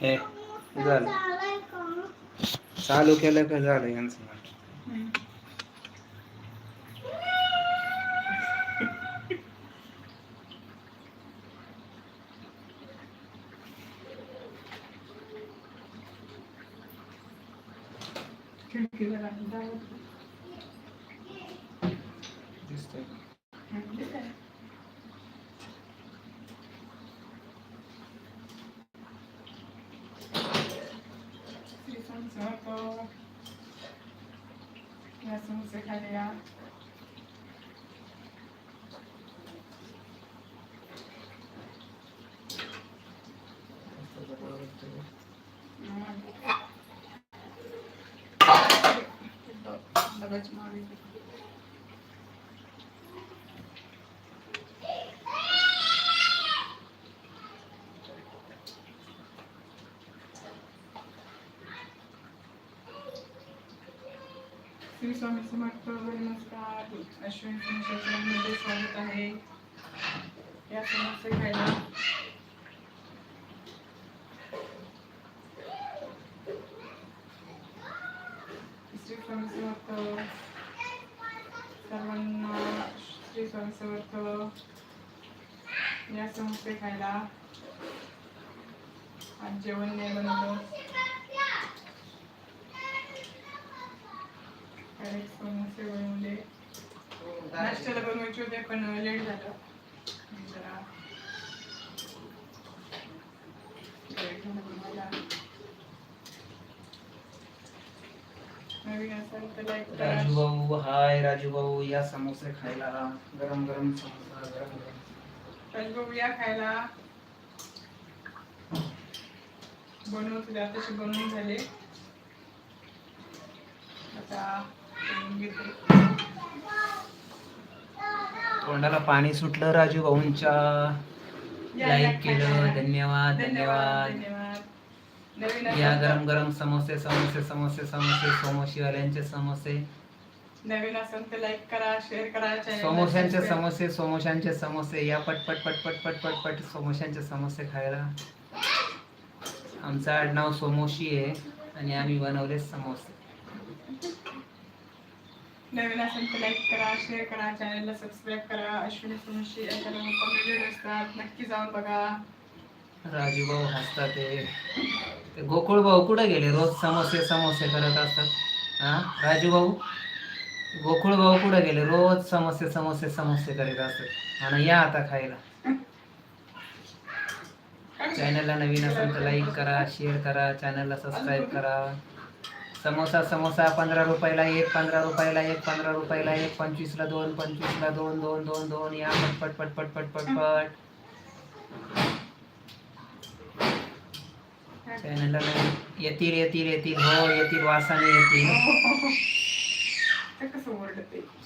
हे झालं चालू केलं का झालं यांचं. दिसतंय म्हणजे काय? श्री स्वामी समर्थ. या समोसे श्री स्वामी समर्थ नमस्कार. अश्विन संशोधनामध्ये स्वागत आहे. या समस्या घ्यायला. श्री स्वामी समर्थ सर्वांना श्री स्वामी समर्थ. या समस्या खायला आज जेवण नाही बनवलं. डायरेक्ट समोसे बनवले नाश्त्याला बनवायचे होते पण लेट झालं. जरा लेट झालं बनवायला. नवीन असेल तर लाईक राजू भाऊ हाय राजू भाऊ या समोसे खायला. गरम गरम समोसा गरम गरम. राजभाऊ या खायला. बनवत होते आताशी बनवून झाले. आता तोंडाला पाणी सुटलं राजू भाऊंच्या. लाईक केलं. धन्यवाद धन्यवाद या गरम गरम समोसे समोसे समोसे समोसे समोसेवाल्यांचे समोसे. नवीन असेल तर लाईक करा शेअर करा subscribe- समोसे समोशांचे समोसे. या पटपट पटपट पटपट पट समोशांचे समोसे खायला. आमचं आडनाव सोमोशी आहे आणि आम्ही बनवले समोसे. नवीन असेल तर लाईक करा शेअर करा चॅनलला सबस्क्राईब करा. अश्विनी सुनशी असतात. नक्की जाऊन बघा. राजू भाऊ हसतात ते. गोकुळ भाऊ कुठे गेले? रोज समोसे समोसे करत असतात. हा? राजू भाऊ? गोकुळ भाऊ कुठे गेले? रोज समोसे समोसे समोसे करत असतात. आणि या आता खायला. चॅनलला नवीन असेल तर लाईक करा शेअर करा चॅनलला सबस्क्राईब करा. समोसा समोसा पंधरा रुपयाला एक पंधरा रुपयाला एक पंधरा रुपयाला एक पंचवीसला दोन पंचवीसला दोन दोन दोन दोन या पट पट पट पट पट पट पट. चॅनलला नवीन येतील येतील येतील. हो येतील वासाने येतील.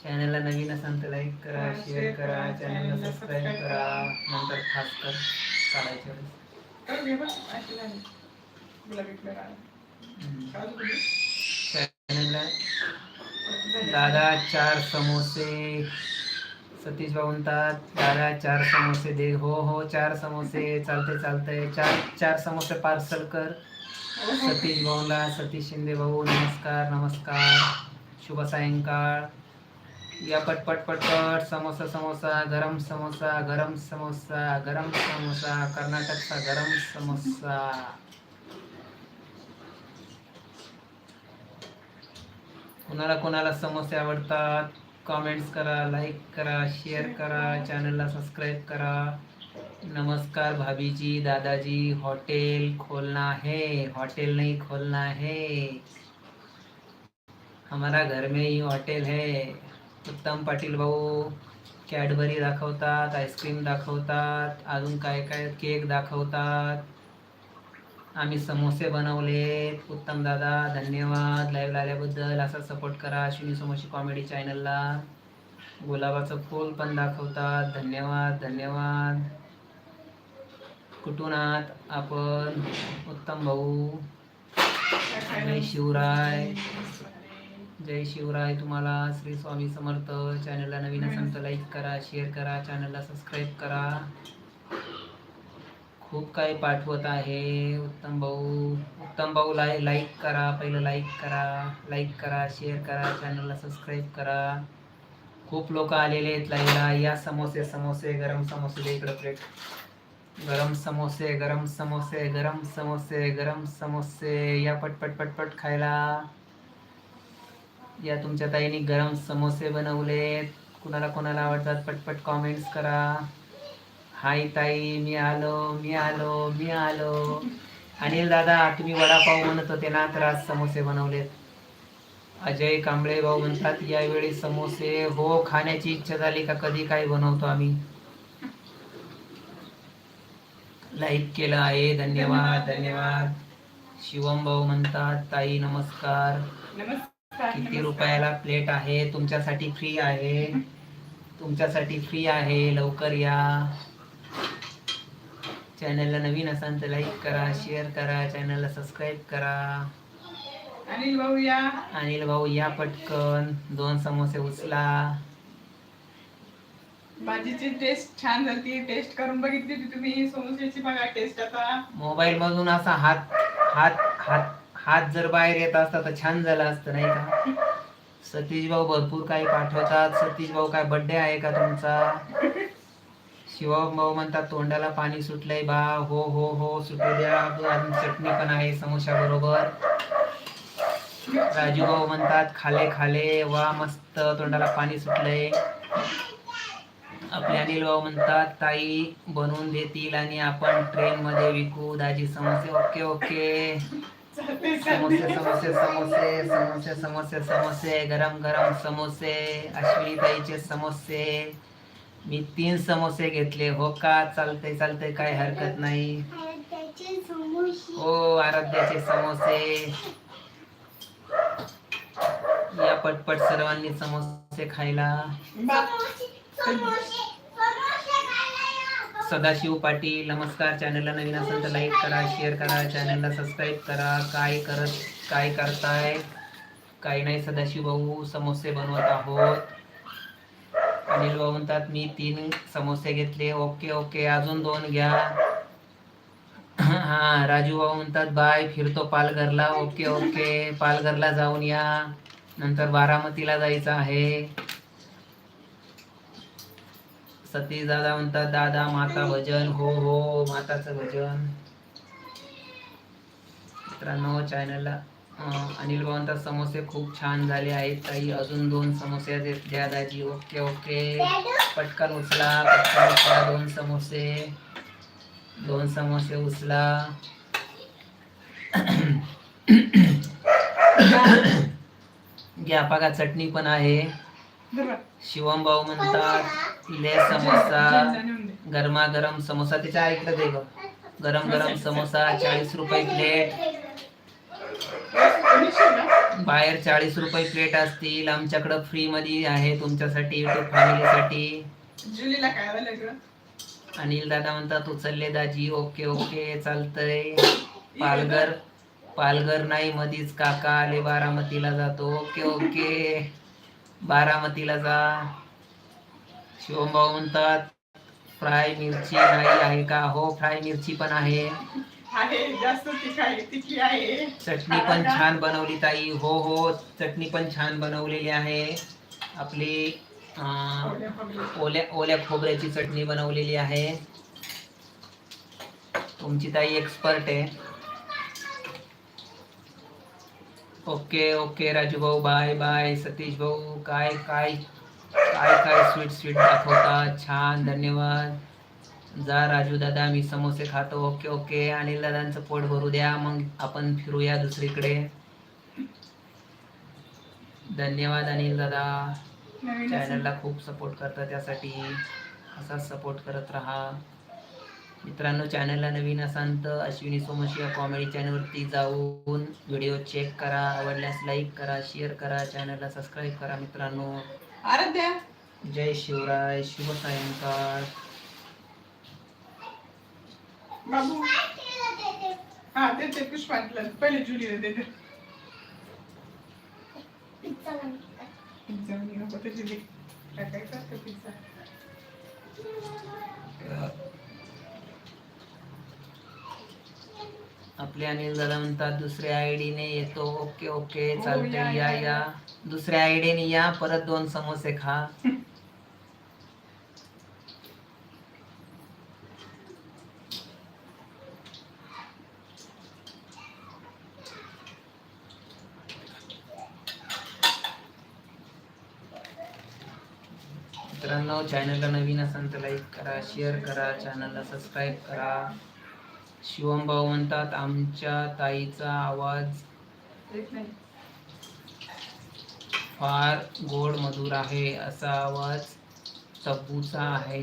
चॅनलला नवीन असेल तर लाईक करा शेअर करा चॅनलला सबस्क्राईब करा. नंतर खास कर. चालायच्या वेळेस. तर दादा चार समोसे. सतीश भाऊ म्हणतात दादा चार समोसे दे. हो हो चार समोसे. चालते चालते चार चार समोसे पार्सल कर. सतीश भाऊला सतीश शिंदे भाऊ नमस्कार नमस्कार. शुभ सायंकाळ. या पटपट पटपट समोसा समोसा गरम समोसा गरम समोसा गरम समोसा कर्नाटकचा गरम समोसा. कुणाला कोणाला समोसे आवडतात कमेंट्स करा लाईक करा शेअर करा चॅनलला सबस्क्राईब करा. नमस्कार भाभी जी दादाजी हॉटेल खोलना है हॉटेल नहीं खोलना है. हमारा घर में ही हॉटेल है. उत्तम पाटील भाऊ कॅडबरी दाखवतात आईस्क्रीम दाखवतात, अजून काय काय केक दाखवतात. आम्ही समोसे बनवलेत उत्तम दादा धन्यवाद. लाईव्ह आल्याबद्दल असा सपोर्ट करा. शिनी समोशी कॉमेडी चॅनलला गुलाबाचं फूल पण दाखवतात. धन्यवाद धन्यवाद. कुठून आहात? आपण उत्तम भाऊ. जय शिवराय. जय शिवराय. तुम्हाला श्री स्वामी समर्थ. चॅनलला नवीन असेल तर लाईक करा शेअर करा. चॅनलला सबस्क्राईब करा. खूप काही पाठवत आहे. उत्तम भाऊ उत्तम भाऊ लाय लाईक करा. पहिलं लाईक करा. लाईक करा शेअर करा. चॅनलला सबस्क्राईब करा. खूप लोक आलेले आहेत लाईला. या समोसे समोसे गरम समोसे इकडं प्लेट गरम समोसे गरम समोसे गरम समोसे गरम समोसे. या पटपट पटपट खायला. या तुमच्या ताईने गरम समोसे बनवलेत. कुणाला कोणाला आवडतात पटपट कॉमेंट्स करा. हाय ताई मी आलो मी आलो मी आलो. अनिल दादा तुम्ही वडापाव म्हणत होते ना तर आज समोसे बनवलेत. अजय कांबळे भाऊ म्हणतात यावेळी समोसे हो खाण्याची इच्छा झाली का कधी काय बनवतो आम्ही? लाईक केलं आहे धन्यवाद धन्यवाद. शिवम भाऊ म्हणतात ताई नमस्कार. किती. रुपयाला प्लेट आहे? तुमच्यासाठी फ्री आहे. तुमच्यासाठी फ्री आहे. लवकर या. चॅनलला नवीन असाल तर लाईक करा शेअर करा चॅनलला सबस्क्राईब करा. अनिल भाऊ या. अनिल भाऊ या पटकन. दोन समोसे उचला. भाजीची टेस्ट छान झाली टेस्ट करून बघितली होती तुम्ही. समोस्याची बघा टेस्ट आता. मोबाईल मधून असा हात हात हात हात जर बाहेर येत असता तर छान झालं असतं नाही का? सतीश भाऊ भरपूर काही पाठवतात. सतीश भाऊ काय बर्थडे आहे का तुमचा? शिवम भाऊ म्हणतात तोंडाला पाणी सुटलंय बा हो हो हो सुटू द्या अजून चटणी पण आहे समोसा बरोबर. राजू भाऊ म्हणतात खाले खाले वा मस्त तोंडाला पाणी सुटलंय. आपले अनिल भाऊ म्हणतात ताई बनवून देतील आणि आपण ट्रेन मध्ये विकू दाजी समोसे. Okay okay. समोसे समोसे समोसे समोसे समोसे समोसे गरम गरम समोसे अश्विनी ताईचे समोसे. मी तीन समोसे घेतले. हो का? चालतंय चालतंय. काय हरकत नाही. हो आराध्याचे समोसे. या पटपट सर्वांनी समोसे खायला. सदाशिव पाटील नमस्कार. चॅनलला नवीन असेल तर लाईक करा शेअर करा. चॅनलला सबस्क्राईब करा. काय करत काय करताय? काही नाही सदाशिव भाऊ समोसे बनवत आहोत. अनिल भाऊ म्हणतात मी तीन समोसे घेतले. ओके ओके अजून दोन घ्या. हा राजू भाऊ म्हणतात बाय फिरतो पालघरला. ओके ओके पालघरला जाऊन या. नंतर बारामतीला जायचं आहे. सतीश दादा म्हणतात दादा माता भजन. हो हो माताचं भजन. मित्रांनो चॅनलला अनिल भाऊ समोसे खूप छान झाले आहेत. ताई अजून दोन समोसे आहेत. द्या दाजी ओके ओके. पटकन उचला पटकन उचला. दोन समोसे. दोन समोसे उचला. घ्या बघा चटणी पण आहे. शिवम भाऊ म्हणतात ले समोसा. गरमागरम समोसा. त्याच्या ऐकलं ते ग. गरम गरम समोसा चाळीस रुपये प्लेट. बाहेर चाळीस रुपये प्लेट असतील. आमच्याकडं फ्री मध्ये आहे तुमच्यासाठी युट्यूब फॅमिलीसाठी जुलीला काय अनिल दादा म्हणतात उचलले दाजी. ओके ओके चालतंय. पालघर पालघर नाही मधीच काका आले बारामतीला जातो. Okay okay. बारामतीला जा. शिवमभाऊ म्हणतात फ्राय मिरची नाही आहे का? हो फ्राय मिरची पण आहे. आहे जास्त तिखी आहे तिखी आहे. चटणी पण छान बनवली ताई. हो हो चटणी पण छान बनवलेली आहे. आपली अं, आवडल्या आवडल्या. ओल्या ओल्या खोबऱ्याची चटणी बनवलेली आहे. तुमची ताई एक्सपर्ट आहे. ओके ओके राजू भाऊ बाय बाय सतीश भाऊ काय काय काय काय स्वीट स्वीट दाखवतात छान धन्यवाद. जा राजू दादा मी समोसे खातो. Okay okay. अनिल दादांचं पोट भरू द्या. मग आपण फिरूया दुसरीकडे. धन्यवाद अनिल दादा. चॅनलला खूप सपोर्ट करता त्यासाठी. असाच सपोर्ट करत राहा. मित्रांनो चॅनलला नवीन असाल तर अश्विनी सोमशिया कॉमेडी चॅनलवरती जाऊन व्हिडिओ चेक करा. आवडल्यास लाईक करा शेअर करा. चॅनलला सबस्क्राईब करा मित्रांनो. आराध्या. जय शिवराय. शुभ सायंकाळ. बाबू. हा ते ते पुष्पांतला पहिले जुलीला देते. पिझ्झा नको. ते जुली टाकायचा तो पिझ्झा आपले अनिल दादा म्हणतात दुसऱ्या आयडीने येतो. ओके ओके हो, या या, या. दुसऱ्या आयडीने या परत दोन समोसे खा. मित्रांनो चॅनलला नवीन असाल तर लाईक करा शेअर करा चॅनलला सबस्क्राईब करा. शिवम भाऊ म्हणतात आमच्या ताईचा आवाज फार गोड मधुर आहे असा आवाज तब्बूचा आहे.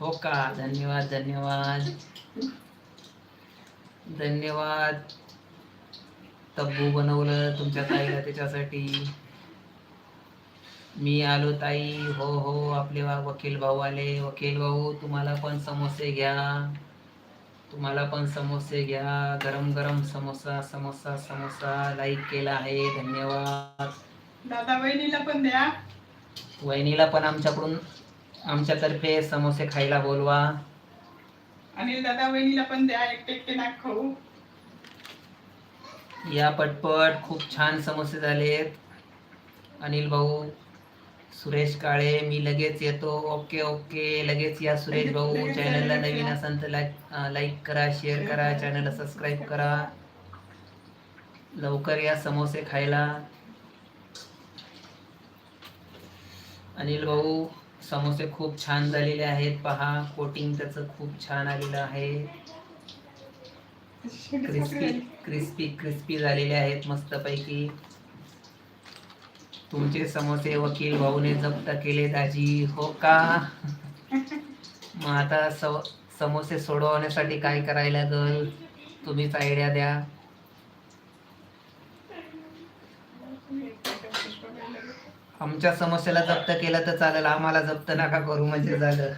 हो का? धन्यवाद धन्यवाद. धन्यवाद. तब्बू बनवलं तुमच्या ताईला त्याच्यासाठी. मी आलो ताई हो हो आपले वकील भाऊ आले. वकील भाऊ तुम्हाला पण समोसे घ्या. तुम्हाला पण समोसे घ्या. गरम गरम समोसा समोसा समोसा. लाईक केला आहे. धन्यवाद. दादा वहिनीला पण द्या. वहिनीला पण आमच्याकडून आमच्यातर्फे समोसे खायला बोलवा. अनिल दादा वहिनीला पण द्या. एकटे एकटे नाक खाऊ या पटपट. खूप छान समोसे झालेत. अनिल भाऊ सुरेश काळे मी लगेच येतो. Okay okay. लगेच या सुरेश भाऊ चॅनलला नवीन. असाल तर लाईक लाईक करा शेअर करा चॅनलला सबस्क्राईब करा. लवकर या समोसे खायला. अनिल भाऊ समोसे खूप छान झालेले आहेत. पहा कोटिंग त्याचं खूप छान आलेलं आहे. क्रिस्पी क्रिस्पी क्रिस्पी झालेले आहेत मस्तपैकी. तुमचे समोसे वकील भाऊने जप्त केले दाजी हो का? मग आता सव समोसे सोडवण्यासाठी काय करायला लागल? तुम्हीच आयडिया द्या. आमच्या समस्येला जप्त केलं तर चालेल आम्हाला जप्त नका करू म्हणजे झालं.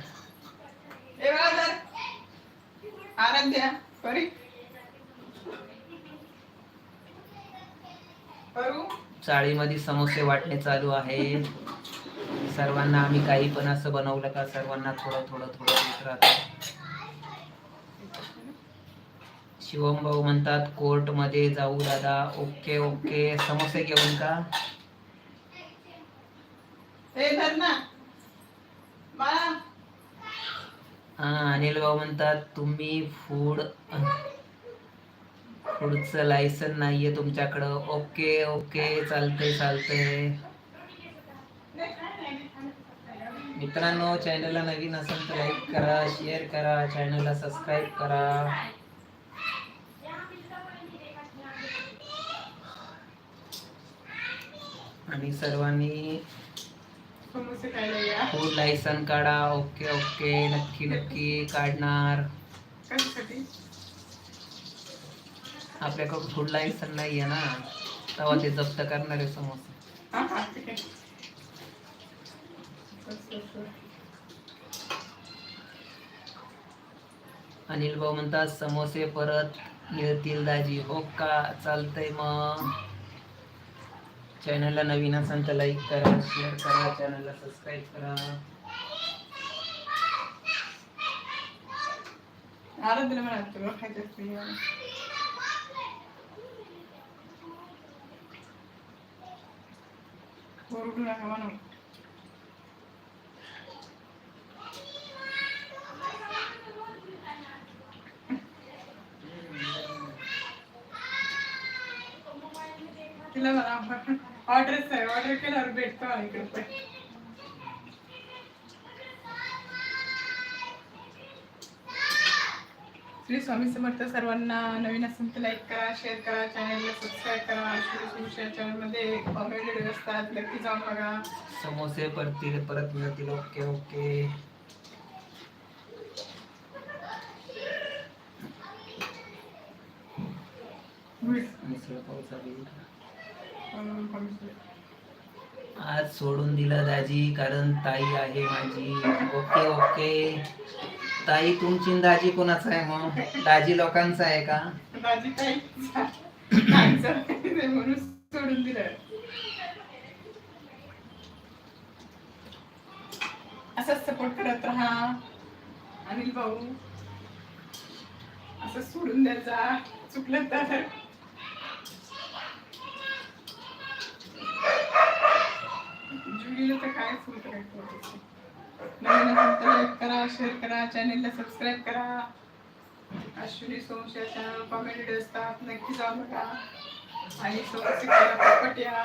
ए चाळीमध्ये समोसे वाटणे चालू आहे सर्वांना आम्ही काही पण असं बनवलं का सर्वांना थोडं थोडं थोडं देत राहतो. शिवम भाऊ म्हणतात कोर्टमध्ये जाऊ दादा. Okay okay. समोसे घेऊन का? हा अनिल भाऊ म्हणतात तुम्ही फूड पुढचं लायसन नाहीये तुमच्याकडं. ओके ओके चालतंय चालतंय. मित्रांनो चॅनलला नवीन असेल तर लाईक करा शेअर करा चॅनलला सबस्क्राईब करा. आणि सर्वांनी फूड लायसन काढा. ओके ओके नक्की नक्की काढणार. कशासाठी? आपल्याकडे फूड लायसन नाहीये ना. तेव्हा ते जप्त करणार आहे समोसे आहे. अनिल भाऊ म्हणतात समोसे परत मिळतील दाजी. हो का? चालतंय मग. चॅनलला नवीन असाल तर लाईक करा शेअर करा चॅनलला सबस्क्राईब करा. म्हणा तुला खायचं असते ओरडू नका म्हणून तिला म्हणा ऑर्डरच आहे ऑर्डर केल्यावर भेटतो मला इकडे पण श्री स्वामी समर्थ सर्वांना नवीन असेल तर लाईक करा शेअर करा चॅनलला सबस्क्राईब करा. श्री चॅनलमध्ये कॉमेडी व्हिडिओ असतात नक्की जाऊन बघा. समोसे परतील परत मिळतील. ओके ओके आज सोडून दिलं दाजी कारण ताई आहे माझी. ओके ओके ताई तुमची दाजी कोणाचं आहे मग? दाजी लोकांचा आहे का? माझी काही म्हणून सोडून दिलं. असंच सपोर्ट करत राहा अनिल भाऊ. असं सोडून द्यायचा चुकलं तर. जुलीला तर काय चुकलं करायचं? नवीन असेल तर लाईक करा शेअर करा चॅनेलला सबस्क्राईब करा. अश्विनी सोमशेर चॅनल कॉमेडी असतात नक्की जाऊ बघा. आणि सोबत शिकायला पटपट या?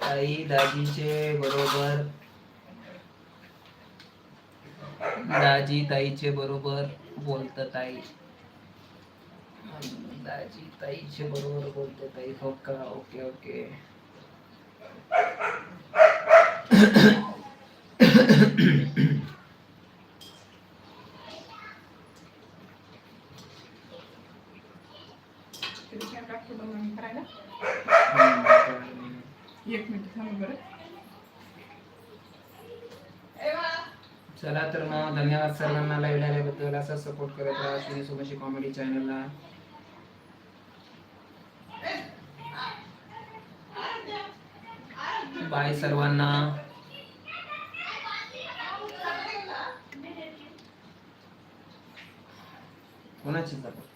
ताई दाजीचे बरोबर दाजी ताईचे बरोबर बोलत ताई. दाजी ताईचे बरोबर बोलते ताई. हो का? Okay okay. एक मिनिट थांब बरं. चला तर मग धन्यवाद सर्वांना लाईव्ह आल्याबद्दल. असा सपोर्ट करत राहा. श्री सुभाषी कॉमेडी चॅनलला बाय सर्वांना. कोणाची सपोर्ट